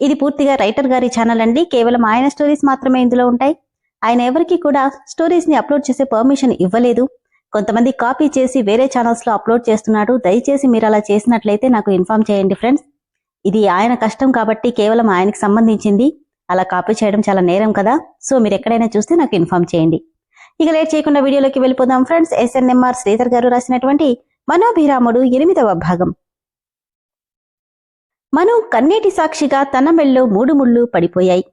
ఇది పూర్తిగా రైటర్ గారి ఛానల్ అండి. కేవలం ఆయన స్టోరీస్ మాత్రమే ఇందులో ఉంటాయి. ఆయన ఎవరికి కూడా స్టోరీస్ని అప్లోడ్ చేసే పర్మిషన్ ఇవ్వలేదు. కొంతమంది కాపీ చేసి వేరే ఛానల్స్లో అప్లోడ్ చేస్తున్నాడు. దయచేసి మీరు అలా చేసినట్లయితే నాకు ఇన్ఫార్మ్ చేయండి ఫ్రెండ్స్ ఇది ఆయన కష్టం కాబట్టి కేవలం ఆయనకి సంబంధించింది. అలా కాపీ చేయడం చాలా నేరం కదా. సో మీరు ఎక్కడైనా చూస్తే నాకు ఇన్ఫార్మ్ చేయండి. ఇక లేట్ చేయకుండా వీడియోలోకి వెళ్ళిపోదాం ఫ్రెండ్స్ ఎస్ఎన్ఎంఆర్ శ్రీధర్ గారు రాసినటువంటి మనోభిరాముడు ఎనిమిదవ భాగం. మను కన్నీటి సాక్షిగా తన మెళ్ళో మూడు ముళ్ళు పడిపోయాయి.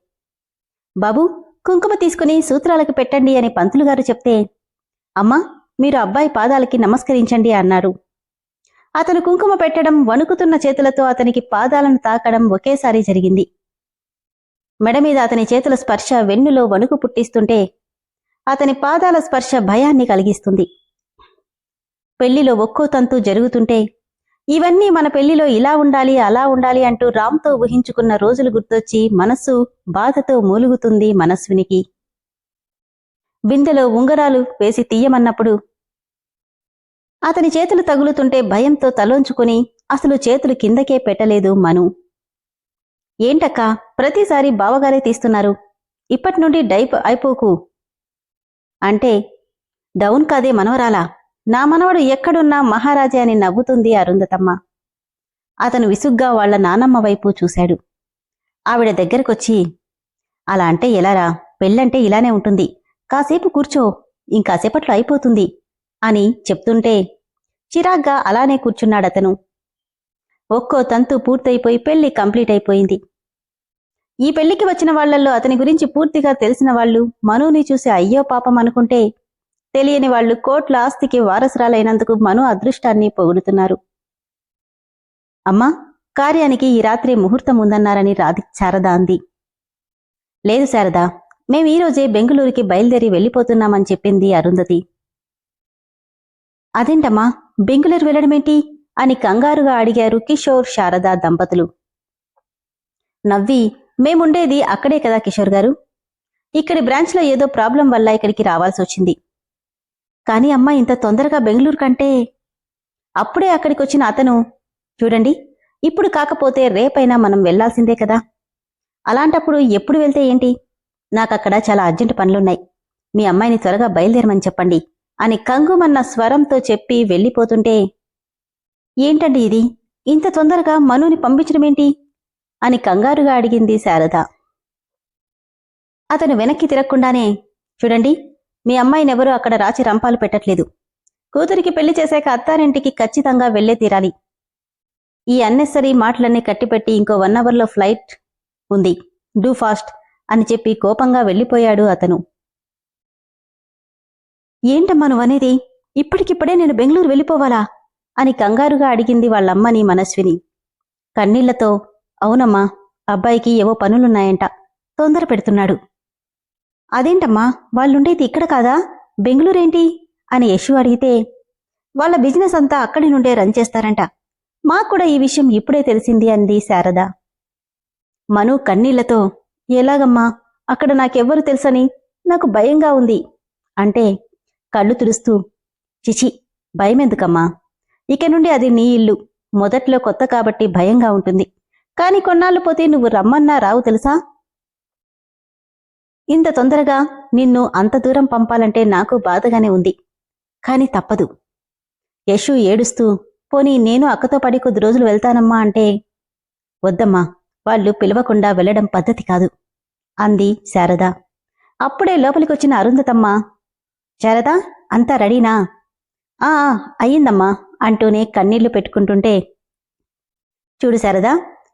బాబు కుంకుమ తీసుకుని సూత్రాలకు పెట్టండి అని పంతులుగారు చెప్తే అమ్మా మీరు అబ్బాయి పాదాలకి నమస్కరించండి అన్నారు. అతను కుంకుమ పెట్టడం వణుకుతున్న చేతులతో అతనికి పాదాలను తాకడం ఒకేసారి జరిగింది. మెడ మీద అతని చేతుల స్పర్శ వెన్నులో వణుకు పుట్టిస్తుంటే అతని పాదాల స్పర్శ భయాన్ని కలిగిస్తుంది. పెళ్ళిలో ఒక్కో తంతు జరుగుతుంటే ఇవన్నీ మన పెళ్ళిలో ఇలా ఉండాలి అలా ఉండాలి అంటూ రామ్తో ఊహించుకున్న రోజులు గుర్తొచ్చి మనస్సు బాధతో మూలుగుతుంది మనస్వినికి. బిందెలో ఉంగరాలు వేసి తీయమన్నప్పుడు అతని చేతులు తగులుతుంటే భయంతో తలోంచుకుని అసలు చేతులు కిందకే పెట్టలేదు మను. ఏంటక్క ప్రతిసారి బావగారే తీస్తున్నారు. ఇప్పటి నుండి డైప్ అయిపోకు. అంటే డౌన్ కాదే మనవరాలా? నా మనవడు ఎక్కడున్నా మహారాజా అని నవ్వుతుంది అరుంధతమ్మ. అతను విసుగ్గా వాళ్ళ నానమ్మ వైపు చూశాడు. ఆవిడ దగ్గరకొచ్చి అలా అంటే ఎలారా పెళ్ళంటే ఇలానే ఉంటుంది. కాసేపు కూర్చో. ఇంకాసేపట్లో అయిపోతుంది అని చెప్తుంటే చిరాగ్గా అలానే కూర్చున్నాడతను. ఒక్కో తంతు పూర్తయిపోయి పెళ్ళి కంప్లీట్ అయిపోయింది ఈ పెళ్ళికి వచ్చిన వాళ్ళల్లో అతని గురించి పూర్తిగా తెలిసిన వాళ్ళు మనుని చూసి అయ్యో పాపం అనుకుంటే తెలియని వాళ్ళు కోట్ల ఆస్తికి వారసురాలైనందుకు మను అదృష్టాన్ని పొగుడుతున్నారు. అమ్మా కార్యానికి ఈ రాత్రి ముహూర్తం ఉందన్నారని రాధి శారద అంది. లేదు శారద మేం ఈరోజే బెంగళూరుకి బయలుదేరి వెళ్ళిపోతున్నామని చెప్పింది అరుంధతి. అదేంటమ్మా బెంగుళూరు వెళ్ళడమేంటి? అని కంగారుగా అడిగారు కిషోర్ శారద దంపతులు. నవ్వి మేముండేది అక్కడే కదా కిషోర్ గారు? ఇక్కడి బ్రాంచ్లో ఏదో ప్రాబ్లం వల్ల ఇక్కడికి రావాల్సి వచ్చింది కానీ అమ్మ ఇంత తొందరగా బెంగళూరు కంటే అప్పుడే అక్కడికి వచ్చిన అతను. చూడండి ఇప్పుడు కాకపోతే రేపైనా మనం వెళ్ళాల్సిందే కదా. అలాంటప్పుడు ఎప్పుడు వెళ్తే ఏంటి? నాకక్కడ చాలా అర్జెంటు పనులున్నాయి. మీ అమ్మాయిని త్వరగా బయలుదేరమని చెప్పండి అని కంగుమన్న స్వరంతో చెప్పి వెళ్ళిపోతుంటే ఏంటండి ఇది? ఇంత తొందరగా మనుని పంపించడమేంటి? అని కంగారుగా అడిగింది శారద. అతను వెనక్కి తిరగకుండానే చూడండి మీ అమ్మాయినెవరూ అక్కడ రాచి రంపాలు పెట్టట్లేదు. కూతురికి పెళ్ళి చేశాక అత్తారింటికి ఖచ్చితంగా వెళ్ళే తీరాలి. ఈ అన్నెసరీ మాటలన్నీ కట్టిపెట్టి ఇంకో వన్ అవర్లో ఫ్లైట్ ఉంది. డూ ఫాస్ట్ అని చెప్పి కోపంగా వెళ్ళిపోయాడు అతను. ఏంటమ్మా నువ్వనేది? ఇప్పటికిప్పుడే నేను బెంగళూరు వెళ్ళిపోవాలా? అని కంగారుగా అడిగింది వాళ్ళమ్మని మనస్విని. కన్నీళ్ళతో అవునమ్మా అబ్బాయికి ఏవో పనులున్నాయంట తొందర పెడుతున్నాడు అదేంటమ్మా? వాళ్ళుండేది ఇక్కడ కాదా? బెంగళూరేంటి? అని యశు అడిగితే వాళ్ళ బిజినెస్ అంతా అక్కడి నుండే రన్ చేస్తారంట. మాకు కూడా ఈ విషయం ఇప్పుడే తెలిసింది అంది శారద. మను కన్నీళ్ళతో ఎలాగమ్మా? అక్కడ నాకెవ్వరు తెలుసని? నాకు భయంగా ఉంది అంటే కళ్ళు తుడుస్తూ చిచి భయమెందుకమ్మా? ఇక నుండి అది నీ ఇల్లు. మొదట్లో కొత్త కాబట్టి భయంగా ఉంటుంది. కాని కొన్నాళ్ళు పోతే నువ్వు రమ్మన్నా రావు తెలుసా? ఇంత తొందరగా నిన్ను అంత దూరం పంపాలంటే నాకు బాధగానే ఉంది. కాని తప్పదు. యశు ఏడుస్తూ పోనీ నేను అక్కతో పడి కొద్ది రోజులు వెళ్తానమ్మా అంటే వద్దమ్మా వాళ్ళు పిలవకుండా వెళ్ళడం పద్ధతి కాదు అంది శారద. అప్పుడే లోపలికొచ్చిన అరుంధతమ్మ శారద అంతా రెడీనా? ఆ అయ్యిందమ్మా అంటూనే కన్నీళ్ళు పెట్టుకుంటుంటే చూడు శారదా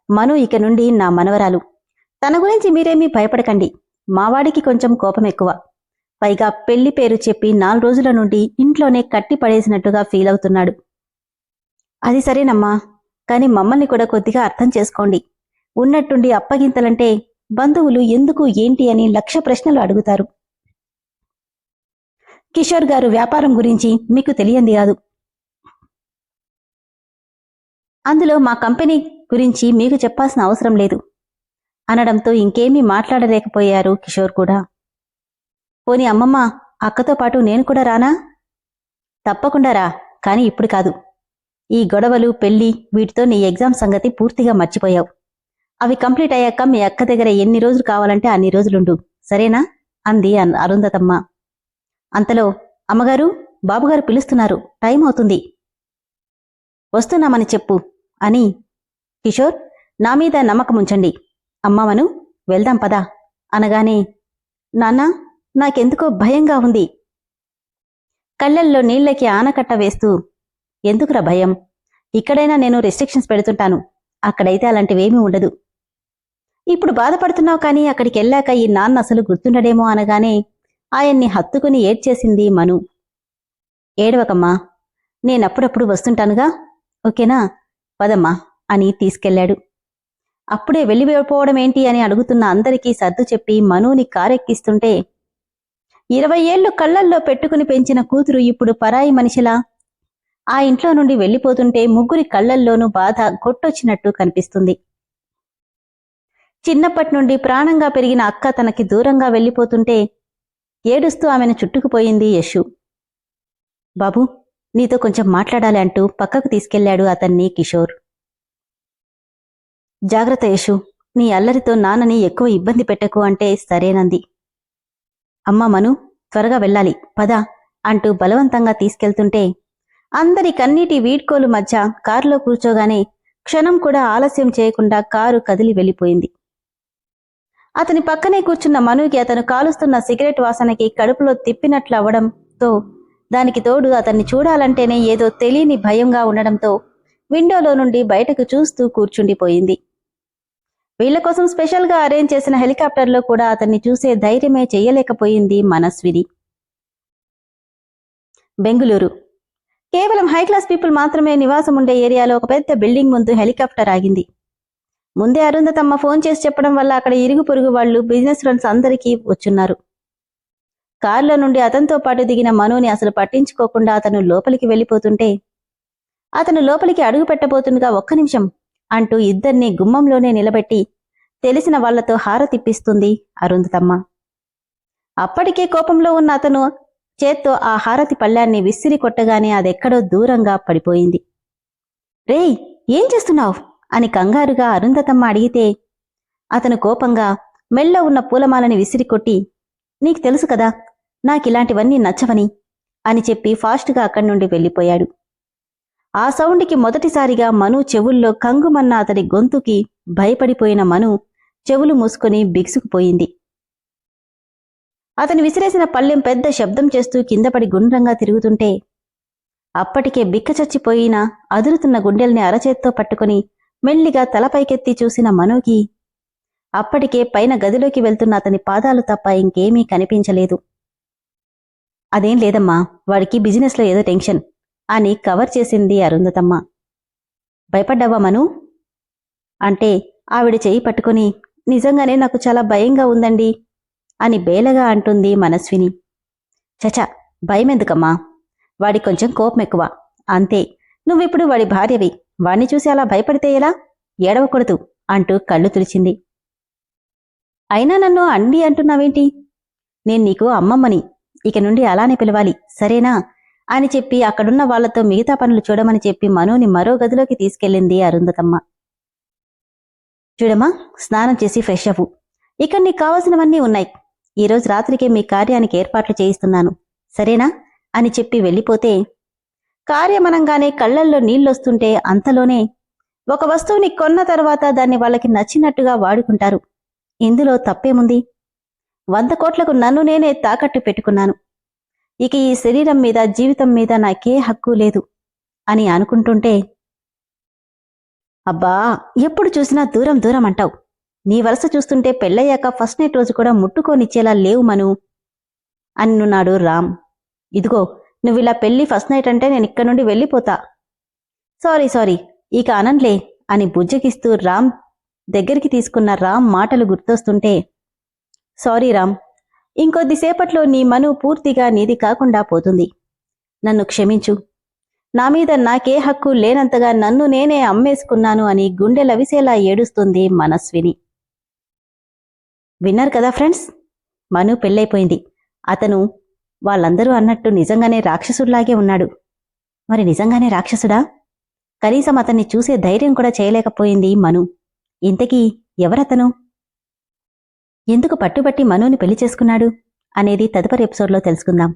మను ఇక నుండి నా మనవరాలు. తన గురించి మీరేమీ భయపడకండి. మావాడికి కొంచెం కోపం ఎక్కువ. పైగా పెళ్ళి పేరు చెప్పి నాలుగు రోజుల నుండి ఇంట్లోనే కట్టి పడేసినట్టుగా ఫీల్ అవుతున్నాడు. అది సరేనమ్మా కాని మమ్మల్ని కూడా కొద్దిగా అర్థం చేసుకోండి. ఉన్నట్టుండి అప్పగింతలంటే బంధువులు ఎందుకు ఏంటి అని లక్ష ప్రశ్నలు అడుగుతారు. కిషోర్ గారు వ్యాపారం గురించి మీకు తెలియంది కాదు. అందులో మా కంపెనీ గురించి మీకు చెప్పాల్సిన అవసరం లేదు. అనడంతో ఇంకేమీ మాట్లాడలేకపోయారు కిషోర్ కూడా. పోని అమ్మమ్మ అక్కతో పాటు నేను కూడా రానా? తప్పకుండా రా కానీ ఇప్పుడు కాదు. ఈ గొడవలు పెళ్ళి వీటితో నీ ఎగ్జామ్ సంగతి పూర్తిగా మర్చిపోయావు. అవి కంప్లీట్ అయ్యాక మీ అక్క దగ్గర ఎన్ని రోజులు కావాలంటే అన్ని రోజులుండు సరేనా? అంది అన్- అరుంధతమ్మ. అంతలో అమ్మగారు బాబుగారు పిలుస్తున్నారు టైం అవుతుంది. వస్తున్నామని చెప్పు అని. కిషోర్ నా మీద నమ్మకముంచండి. అమ్మమను వెళ్దాం పదా. అనగానే నాన్న నాకెందుకో భయంగా ఉంది. కళ్ళల్లో నీళ్ళకి ఆనకట్ట వేస్తూ ఎందుకురా భయం? ఇక్కడైనా నేను రెస్ట్రిక్షన్స్ పెడుతుంటాను. అక్కడైతే అలాంటివేమీ ఉండదు. ఇప్పుడు బాధపడుతున్నావు కానీ అక్కడికి వెళ్ళాక ఈ నాన్న అసలు గుర్తుండడేమో అనగానే ఆయన్ని హత్తుకుని ఏడ్చేసింది మను. ఏడవకమ్మా నేనప్పుడప్పుడు వస్తుంటానుగా? ఓకేనా? పదమ్మా అని తీసుకెళ్ళాడు అప్పుడే వెళ్ళిపోవడం ఏంటి అని అడుగుతున్న అందరికీ సర్దు చెప్పి మనుని కారెక్కిస్తుంటే ఇరవై ఏళ్ళు కళ్ళల్లో పెట్టుకుని పెంచిన కూతురు ఇప్పుడు పరాయి మనిషిలా? ఆ ఇంట్లో నుండి వెళ్ళిపోతుంటే ముగ్గురి కళ్ళల్లోనూ బాధ కొట్టొచ్చినట్టు కనిపిస్తుంది. చిన్నప్పటి నుండి ప్రాణంగా పెరిగిన అక్క తనకి దూరంగా వెళ్ళిపోతుంటే ఏడుస్తూ ఆమెను చుట్టుకుపోయింది యశు. బాబు నీతో కొంచెం మాట్లాడాలి అంటూ పక్కకు తీసుకెళ్ళాడు అతన్ని కిషోర్. జాగ్రత్త యశు నీ అల్లరితో నాన్నని ఎక్కువ ఇబ్బంది పెట్టకు అంటే సరేనంది. అమ్మా మను త్వరగా వెళ్ళాలి పద అంటూ బలవంతంగా తీసుకెళ్తుంటే అందరి కన్నీటి వీడ్కోలు మధ్య కారులో కూర్చోగానే క్షణం కూడా ఆలస్యం చేయకుండా కారు కదిలి వెళ్ళిపోయింది. అతని పక్కనే కూర్చున్న మనుకి అతను కాలుస్తున్న సిగరెట్ వాసనకి కడుపులో తిప్పినట్లు అవ్వడంతో దానికి తోడు అతన్ని చూడాలంటేనే ఏదో తెలియని భయంగా ఉండడంతో విండోలో నుండి బయటకు చూస్తూ కూర్చుండిపోయింది. వీళ్ళ కోసం స్పెషల్గా అరేంజ్ చేసిన హెలికాప్టర్లో కూడా అతన్ని చూసే ధైర్యమే చెయ్యలేకపోయింది మనస్విని. బెంగుళూరు. కేవలం హై క్లాస్ పీపుల్ మాత్రమే నివాసం ఉండే ఏరియాలో ఒక పెద్ద బిల్డింగ్ ముందు హెలికాప్టర్ ఆగింది. ముందే అరుంధతమ్మ ఫోన్ చేసి చెప్పడం వల్ల అక్కడ ఇరుగు పొరుగు వాళ్ళు బిజినెస్ ఫ్రెండ్స్ అందరికీ వచ్చున్నారు. కారులో నుండి అతనితో పాటు దిగిన మనుని అసలు పట్టించుకోకుండా అతను లోపలికి వెళ్ళిపోతుంటే అతను లోపలికి అడుగు పెట్టబోతుండగా ఒక్క నిమిషం అంటూ ఇద్దరిని గుమ్మంలోనే నిలబెట్టి తెలిసిన వాళ్ళతో హారతిప్పిస్తుంది అరుంధతమ్మ. అప్పటికే కోపంలో ఉన్న అతను చేత్తో ఆ హారతి పళ్ళాన్ని విసిరి కొట్టగానే అదెక్కడో దూరంగా పడిపోయింది. రేయ్ ఏం చేస్తున్నావు? అని కంగారుగా అరుంధతమ్మ అడిగితే అతను కోపంగా మెల్ల ఉన్న పూలమాలని విసిరి కొట్టి నీకు తెలుసు కదా నాకిలాంటివన్నీ నచ్చవని అని చెప్పి ఫాస్ట్గా అక్కడి నుండి వెళ్ళిపోయాడు. ఆ సౌండ్కి మొదటిసారిగా మను చెవుల్లో కంగుమన్న అతడి గొంతుకి భయపడిపోయిన మను చెవులు మూసుకొని బిగుసుకుపోయింది అతను విసిరేసిన పళ్ళెం పెద్ద శబ్దం చేస్తూ కిందపడి గుండ్రంగా తిరుగుతుంటే అప్పటికే బిక్కచచ్చిపోయిన అదురుతున్న గుండెల్ని అరచేత్తో పట్టుకుని మెల్లిగా తలపైకెత్తి చూసిన మనుకి అప్పటికే పైన గదిలోకి వెళ్తున్న అతని పాదాలు తప్ప ఇంకేమీ కనిపించలేదు. అదేం లేదమ్మా వాడికి బిజినెస్లో ఏదో టెన్షన్. అని కవర్ చేసింది అరుంధతమ్మ. భయపడ్డావా మను? అంటే ఆవిడ చేయి పట్టుకుని నిజంగానే నాకు చాలా భయంగా ఉందండి అని బేలగా అంటుంది మనస్విని. చచ భయం ఎందుకమ్మా వాడి కొంచెం కోపం ఎక్కువ అంతే నువ్విప్పుడు వాడి భార్యవి. వాణ్ణి చూసి అలా భయపడితే ఎలా? ఏడవకూడదు అంటూ కళ్ళు తుడిచింది. అయినా నన్ను అండి అంటున్నావేంటి? నేను నీకు అమ్మమ్మని. ఇక నుండి అలానే పిలవాలి. సరేనా? అని చెప్పి అక్కడున్న వాళ్ళతో మిగతా పనులు చూడమని చెప్పి మనుని మరో గదిలోకి తీసుకెళ్ళింది అరుంధతమ్మ. చూడమ్మా స్నానం చేసి ఫ్రెష్ అవ్వు. ఇక్కడ నీకు కావలసినవన్నీ ఉన్నాయి. ఈరోజు రాత్రికే మీ కార్యానికి ఏర్పాట్లు చేయిస్తున్నాను. సరేనా? అని చెప్పి వెళ్ళిపోతే కార్యమనంగానే కళ్ళల్లో నీళ్ళొస్తుంటే అంతలోనే ఒక వస్తువుని కొన్న తర్వాత దాన్ని వాళ్ళకి నచ్చినట్టుగా వాడుకుంటారు. ఇందులో తప్పేముంది? వంద కోట్లకు నన్ను నేనే తాకట్టు పెట్టుకున్నాను. ఇక ఈ శరీరం మీద జీవితం మీద నాకే హక్కు లేదు అని అనుకుంటుంటే అబ్బా ఎప్పుడు చూసినా దూరం దూరం అంటావు. నీ వలస చూస్తుంటే పెళ్ళయ్యాక ఫస్ట్ నైట్ రోజు కూడా ముట్టుకోనిచ్చేలా లేవు మను అన్నున్నాడు రామ్. ఇదిగో నువ్వు ఇలా పెళ్ళి ఫస్ట్ నైట్ అంటే నేను ఇక్కడి నుండి వెళ్ళిపోతా. సారీ సారీ ఇక అనంలే అని బుజ్జగిస్తూ రామ్ దగ్గరికి తీసుకున్న రామ్ మాటలు గుర్తొస్తుంటే సారీ రామ్ ఇంకొద్దిసేపట్లో నీ మను పూర్తిగా నీది కాకుండా పోతుంది. నన్ను క్షమించు. నా మీద నాకే హక్కు లేనంతగా నన్ను నేనే అమ్మేసుకున్నాను అని గుండె లవిసేలా ఏడుస్తుంది మనస్విని. విన్నారు కదా ఫ్రెండ్స్? మను పెళ్ళైపోయింది. అతను వాళ్ళందరూ అన్నట్టు నిజంగానే రాక్షసుడిలాగే ఉన్నాడు. మరి నిజంగానే రాక్షసుడా? కనీసం అతన్ని చూసే ధైర్యం కూడా చేయలేకపోయింది మను. ఇంతకీ ఎవరతను? ఎందుకు పట్టుబట్టి మనుని పెళ్ళి చేసుకున్నాడు అనేది తదుపరి ఎపిసోడ్లో తెలుసుకుందాం.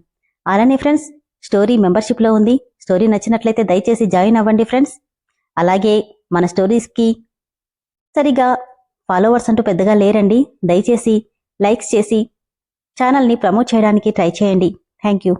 అలానే ఫ్రెండ్స్ స్టోరీ మెంబర్షిప్లో ఉంది. స్టోరీ నచ్చినట్లయితే దయచేసి జాయిన్ అవ్వండి ఫ్రెండ్స్. అలాగే మన స్టోరీస్కి సరిగా ఫాలోవర్స్ అంటూ పెద్దగా లేరండి. దయచేసి లైక్స్ చేసి ఛానల్ని ప్రమోట్ చేయడానికి ట్రై చేయండి. Thank you.